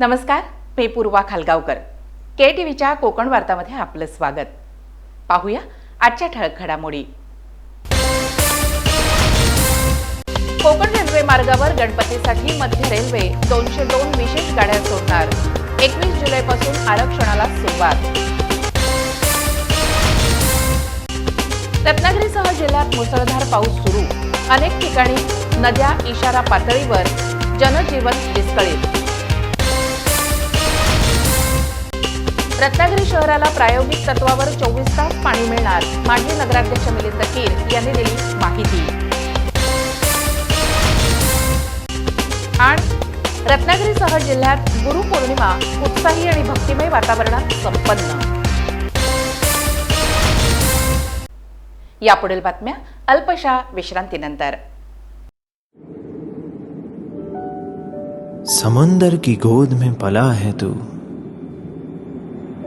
नमस्कार मी पूर्वा खालगावकर. के टी व्हीच्या कोकण वार्तामध्ये आपलं स्वागत. पाहूया आजच्या ठळक घडामोडी. कोकण रेल्वे मार्गावर गणपतीसाठी मध्य रेल्वे दोनशे दोन विशेष गाड्या सोडणार. एकवीस जुलैपासून आरक्षणाला सुरुवात. रत्नागिरीसह जिल्ह्यात मुसळधार पाऊस सुरू. अनेक ठिकाणी नद्या इशारा पातळीवर जनजीवन विस्कळीत. रत्नागिरी शहराला प्रायोगिक तत्वावर चोवीस तास पाणी मिळणार माजी नगराध्यक्ष मिलिंद कीर यांनी दिली माहिती. आणि रत्नागिरीसह जिल्ह्यात गुरुपौर्णिमा उत्साही आणि भक्तिमय वातावरणात संपन्न. यापुढील बातम्या अल्पशा विश्रांतीनंतर. समंदर की गोद में पला है तू।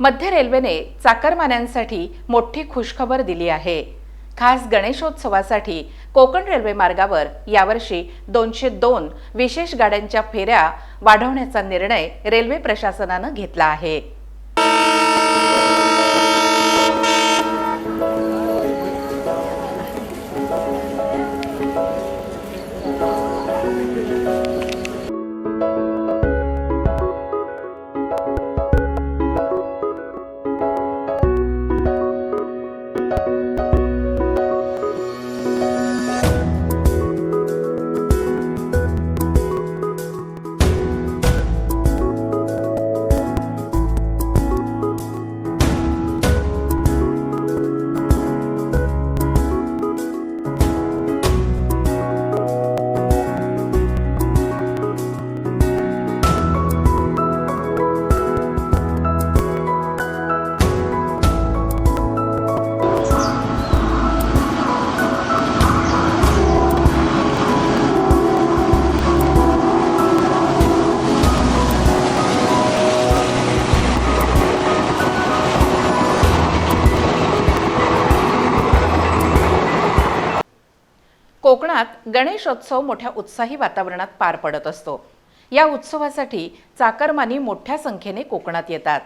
मध्य रेल्वेने चाकरमान्यांसाठी मोठी खुशखबर दिली आहे. खास गणेशोत्सवासाठी कोकण रेल्वे मार्गावर यावर्षी दोनशे दोन विशेष गाड्यांच्या फेऱ्या वाढवण्याचा निर्णय रेल्वे प्रशासनानं घेतला आहे. गणेशोत्सव मोठ्या उत्साही वातावरणात पार पडत असतो. या उत्सवासाठी चाकरमानी मोठ्या संख्येने कोकणात येतात.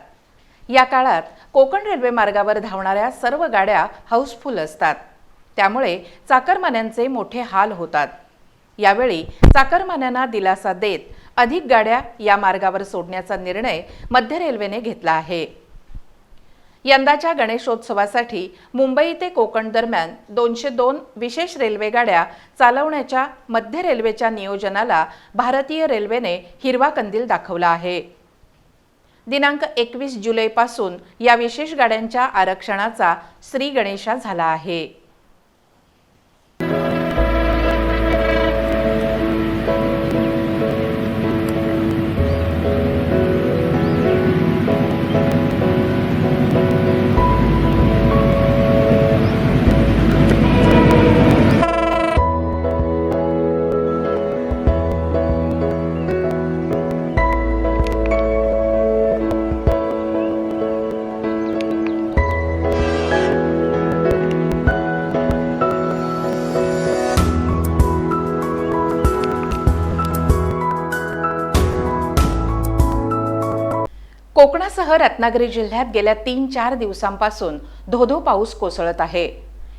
या काळात कोकण रेल्वे मार्गावर धावणाऱ्या सर्व गाड्या हाऊसफुल असतात. त्यामुळे चाकरमान्यांचे मोठे हाल होतात. यावेळी चाकरमान्यांना दिलासा देत अधिक गाड्या या मार्गावर सोडण्याचा निर्णय मध्य रेल्वेने घेतला आहे. यंदाच्या गणेशोत्सवासाठी मुंबई ते कोकण दरम्यान दोनशे दोन विशेष रेल्वेगाड्या चालवण्याच्या मध्य रेल्वेच्या नियोजनाला भारतीय रेल्वेने हिरवा कंदील दाखवला आहे. दिनांक एकवीस जुलैपासून या विशेष गाड्यांच्या आरक्षणाचा श्री गणेशा झाला आहे. पुण्यासह रत्नागिरी जिल्ह्यात गेल्या तीन चार दिवसांपासून धोधो पाऊस कोसळत आहे.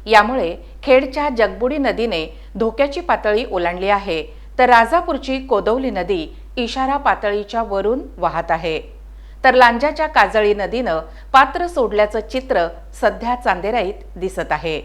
यामुळे खेडच्या जगबुडी नदीने धोक्याची पातळी ओलांडली आहे तर राजापूरची कोदवली नदी इशारा पातळीच्या वरून वाहत आहे. तर लांजाच्या काजळी नदीनं पात्र सोडल्याचं चित्र सध्या चांदेराईत दिसत आहे.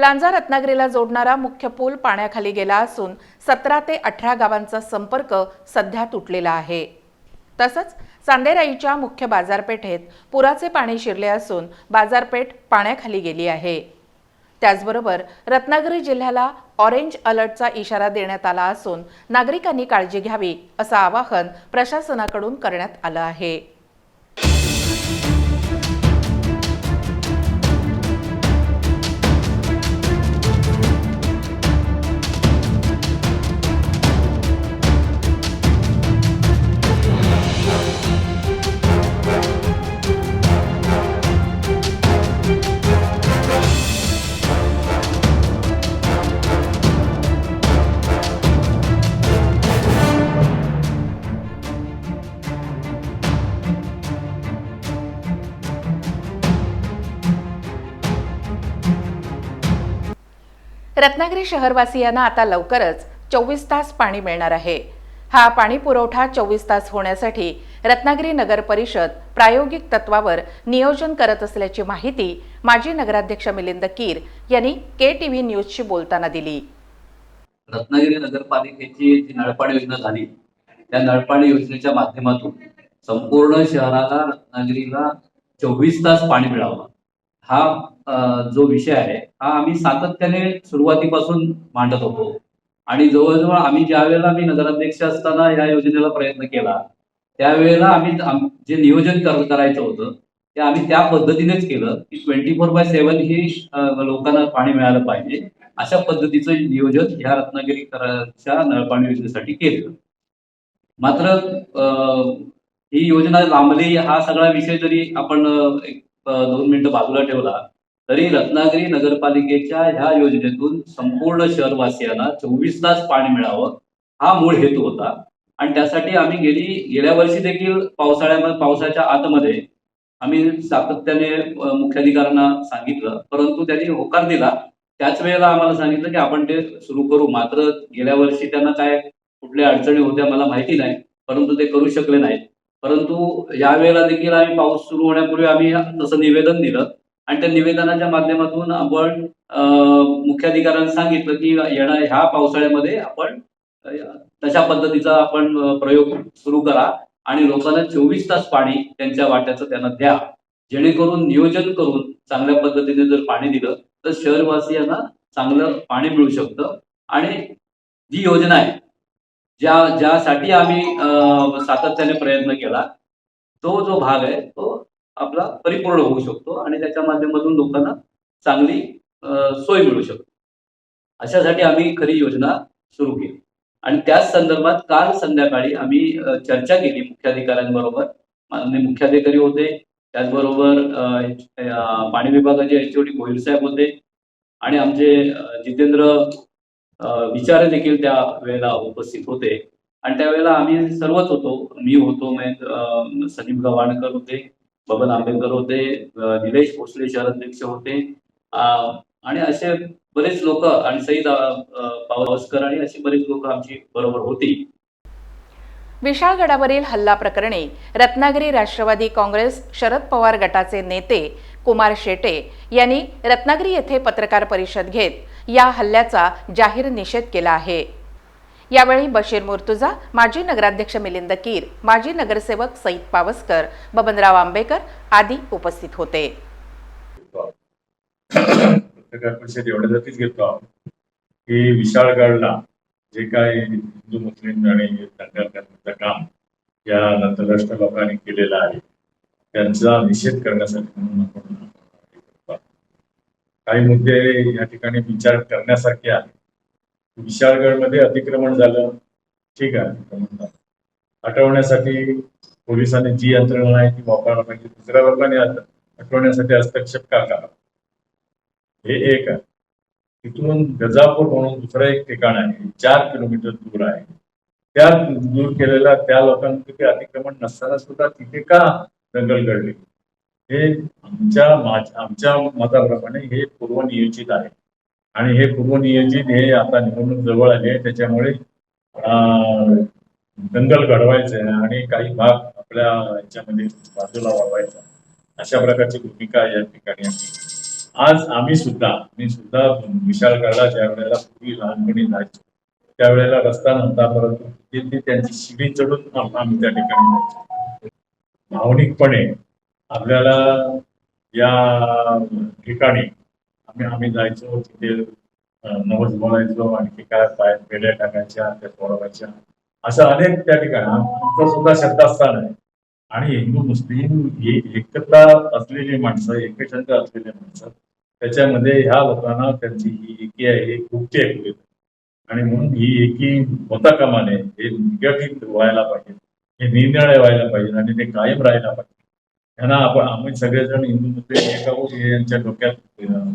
लांजा रत्नागिरीला जोडणारा मुख्य पूल पाण्याखाली गेला असून सतरा ते अठरा गावांचा संपर्क सध्या तुटलेला आहे. तसंच चांदेराईच्या मुख्य बाजारपेठेत पुराचे पाणी शिरले असून बाजारपेठ पाण्याखाली गेली आहे. त्याचबरोबर रत्नागिरी जिल्ह्याला ऑरेंज अलर्टचा इशारा देण्यात आला असून नागरिकांनी काळजी घ्यावी असं आवाहन प्रशासनाकडून करण्यात आलं आहे. रत्नागिरी शहरवासियांना आता लवकरच चोवीस तास पाणी मिळणार आहे. हा पाणी पुरवठा चोवीस तास होण्यासाठी रत्नागिरी नगर परिषद प्रायोगिक तत्वावर नियोजन करत असल्याची माहिती माजी नगराध्यक्ष मिलिंद कीर यांनी के टी व्ही न्यूजशी बोलताना दिली. रत्नागिरी नगरपालिकेची जी नळपाणी योजना झाली त्या नळपाणी योजनेच्या माध्यमातून संपूर्ण शहराला रत्नागिरीला चोवीस तास पाणी मिळावं. हा जो विषय आहे हा आम्ही सातत्याने सुरुवातीपासून मांडत होतो. आणि जवळजवळ आम्ही ज्या वेळेला मी नगराध्यक्ष असताना या योजनेला प्रयत्न केला त्यावेळेला आम्ही जे नियोजन करायचं होतं ते आम्ही त्या पद्धतीनेच केलं की ट्वेंटी फोर बाय सेव्हन ही लोकांना पाणी मिळालं पाहिजे अशा पद्धतीचं नियोजन ह्या रत्नागिरीकरांच्या नळपाणी योजनेसाठी केलं. मात्र ही योजना लांबली हा सगळा विषय जरी आपण एक दोन मिनिटं बाजूला ठेवला तरी रत्नागिरी नगरपालिकेच्या ह्या योजनेतून संपूर्ण शहरवासियांना चोवीस तास पाणी मिळावं हा मूळ हेतू होता. आणि त्यासाठी आम्ही गेली गेल्या वर्षी देखील पावसाळ्यामध्ये पावसाच्या आतमध्ये आम्ही सातत्याने मुख्याधिकाऱ्यांना सांगितलं. परंतु त्यांनी होकार दिला. त्याच वेळेला आम्हाला सांगितलं की आपण ते सुरू करू. मात्र गेल्या वर्षी त्यांना काय कुठल्या अडचणी होत्या मला माहिती नाही. परंतु ते करू शकले नाहीत. परंतु या वेळेला देखील आम्ही पाऊस सुरू होण्यापूर्वी आम्ही तसं निवेदन दिलं. आणि त्या निवेदनाच्या माध्यमातून आपण मुख्याधिकाऱ्यांनी मुख्याधिकाऱ्यांना सांगितलं की येणार ह्या पावसाळ्यामध्ये आपण तशा पद्धतीचा आपण प्रयोग सुरू करा आणि लोकांना चोवीस तास पाणी त्यांच्या वाट्याचं त्यांना द्या. जेणेकरून नियोजन करून चांगल्या पद्धतीने जर पाणी दिलं तर शहरवासियांना चांगलं पाणी मिळू शकतं. आणि जी योजना आहे ज्या ज्यासाठी आम्ही सातत्याने प्रयत्न केला तो जो भाग आहे तो आपला परिपूर्ण होऊ शकतो आणि त्याच्या माध्यमातून लोकांना चांगली सोय मिळू शकते. अशासाठी आम्ही खरी योजना सुरू केली. आणि त्याच संदर्भात काल संध्याकाळी आम्ही चर्चा केली मुख्याधिकाऱ्यांबरोबर. माननीय मुख्याधिकारी होते त्याचबरोबर पाणी विभागाचे पाणी विभागाचे एचओडी गोहिल साहेब होते आणि आमचे जितेंद्र विचार देखील त्या वेळेला उपस्थित होते. आणि त्यावेळेला आम्ही सर्वच होतो. मी होतो सलीम गव्हाणकर होते बबन आंबेडकर होते निलेश भोसले शहराध्यक्ष होते. आणि असे बरेच लोक आणि सईद पावसकर आणि अशी बरेच लोक आमची बरोबर होती. विशाळगडावरील हल्ला प्रकरणी रत्नागिरी राष्ट्रवादी काँग्रेस शरद पवार गटाचे नेते कुमार शेटे यांनी रत्नागिरी येथे पत्रकार परिषद घेत या हल्ल्याचा जाहीर निषेध केला आहे. यावेळी बशीर मुर्तुजा माजी नगराध्यक्ष मिलिंद कीर माजी नगरसेवक सईद पावसकर बबनराव आंबेकर आदी उपस्थित होते. पत्रकार परिषद एवढ्यासाठीच घेतो आहोत की विशाळगडला जे काय हिंदू मुस्लिम आणि दंगल करण्याचं काम या नतरराष्ट्र लोकांनी केलेलं आहे. त्यांचा निषेध करण्यासाठी म्हणून आपण काही मुद्दे या ठिकाणी विचार करण्यासारखे आहेत. विशाळगडमध्ये अतिक्रमण झालं ठीक आहे अतिक्रमण झालं. हटवण्यासाठी पोलिसांनी जी यंत्रणा आहे ती वापरायला पाहिजे. दुसऱ्या लोकांनी हटवण्यासाठी हस्तक्षेप का करा हे एक आहे. तिथून गजापूर म्हणून दुसरं एक ठिकाण आहे. चार किलोमीटर दूर आहे. त्या दूर केलेल्या त्या लोकांचं ते अतिक्रमण नसताना सुद्धा तिथे का दंगल घडली. हे आमच्या आमच्या मताप्रमाणे हे पूर्वनियोजित आहे. आणि हे पूर्वनियोजित हे आता निवडणूक जवळ आली आहे. त्याच्यामुळे अं, दंगल घडवायचे आणि काही भाग आपल्या याच्यामध्ये बाजूला वाढवायचा अशा प्रकारची भूमिका या ठिकाणी आहे. आज आम्ही सुद्धा मी सुद्धा विशाळगडला ज्या वेळेला पूर्वी लहानपणी जायचो त्यावेळेला रस्ता नव्हता परंतु तिथे त्यांची शिडी चढून आम्ही त्या ठिकाणी जायचो. भावनिकपणे आपल्याला या ठिकाणी आम्ही आम्ही जायचो तिथे नवस बोलायचो आणखी काय पाय पेढ्या टाकायच्या त्या सोडवायच्या असं अनेक त्या ठिकाणी आमचा आमचं सुद्धा श्रद्धास्थान आहे. आणि हिंदू मुस्लिम ही एकता असलेली माणसं एकचंद असलेली माणसं त्याच्यामध्ये ह्या लोकांना त्यांची ही एकी आहे ही खूप ऐकू आणि म्हणून ही एकी होता कामाने हे निगडीत व्हायला पाहिजे. हे निर्णय व्हायला पाहिजे आणि ते कायम राहायला पाहिजे. त्यांना आपण आम्ही सगळेजण हिंदू मुस्लिम एक हे यांच्या डोक्यात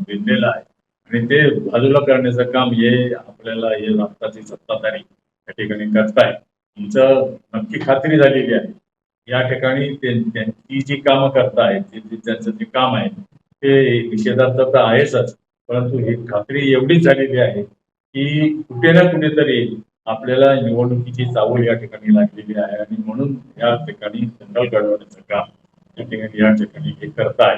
भिनलेलं आहे. आणि ते बाजूला करण्याचं काम हे आपल्याला हे राष्ट्राची सत्ताधारी या ठिकाणी करताय. तुमचं नक्की खात्री झालेली आहे. या ठिकाणी त्यांची जी कामं करतायत त्यांचं जे काम आहे ते निषेधार्थ तर आहेच परंतु ही खात्री एवढीच झालेली आहे की कुठे ना कुठेतरी आपल्याला निवडणुकीची चावल या ठिकाणी लागलेली आहे आणि म्हणून या ठिकाणी दंगल घडवण्याचं काम या ठिकाणी या ठिकाणी हे करताय.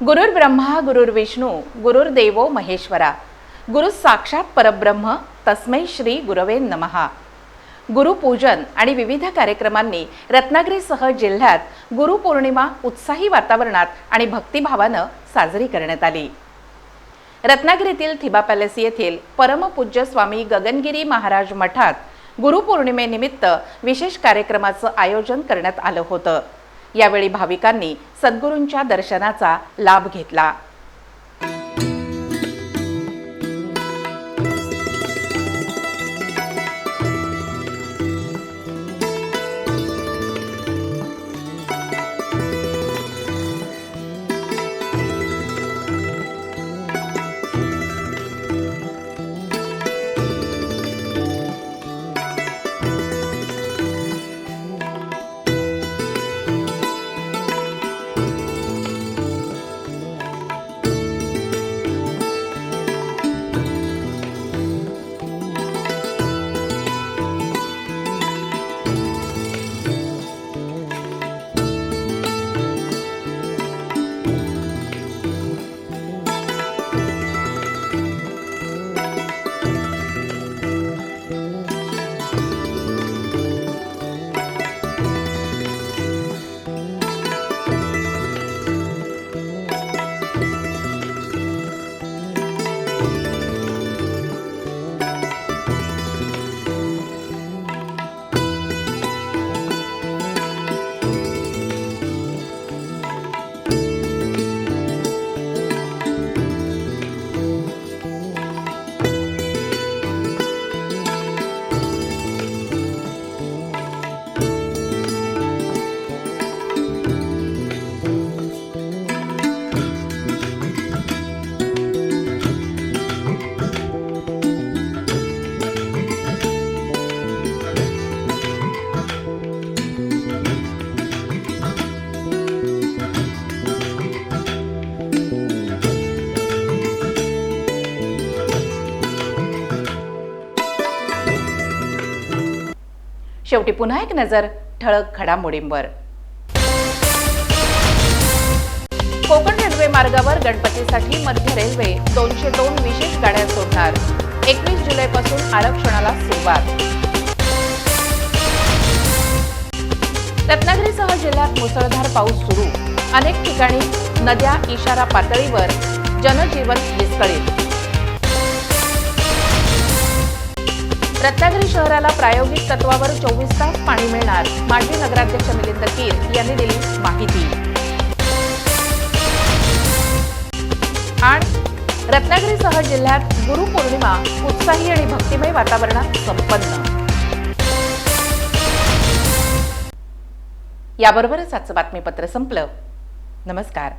गुरुर् ब्रह्मा गुरुर विष्णू गुरुर देवो महेश्वरा. गुरु साक्षात परब्रह्म तस्मै श्री गुरवे नमहा गुरुपूजन आणि विविध कार्यक्रमांनी रत्नागिरीसह जिल्ह्यात गुरुपौर्णिमा उत्साही वातावरणात आणि भक्तिभावानं साजरी करण्यात आली. रत्नागिरीतील थिबा पॅलेस येथील परमपूज्य स्वामी गगनगिरी महाराज मठात गुरुपौर्णिमेनिमित्त विशेष कार्यक्रमाचं आयोजन करण्यात आलं होतं. यावेळी भाविकांनी सद्गुरूंच्या दर्शनाचा लाभ घेतला. शेवटी पुन्हा एक नजर ठळक घडामोडींवर. कोकण रेल्वे मार्गावर गणपतीसाठी मध्य रेल्वे दोनशे दोन विशेष गाड्या सोडणार. एकवीस जुलैपासून आरक्षणाला सुरुवात. रत्नागिरीसह जिल्ह्यात मुसळधार पाऊस सुरू. अनेक ठिकाणी नद्या इशारा पातळीवर जनजीवन विस्कळीत. रत्नागिरी शहराला प्रायोगिक तत्वावर चोवीस तास पाणी मिळणार. माजी नगराध्यक्ष मिलिंद कीर यांनी दिली माहिती. आणि रत्नागिरीसह जिल्ह्यात गुरुपौर्णिमा उत्साही आणि भक्तिमय वातावरणात संपन्न. याबरोबरच आजचं बातमीपत्र संपलं. नमस्कार.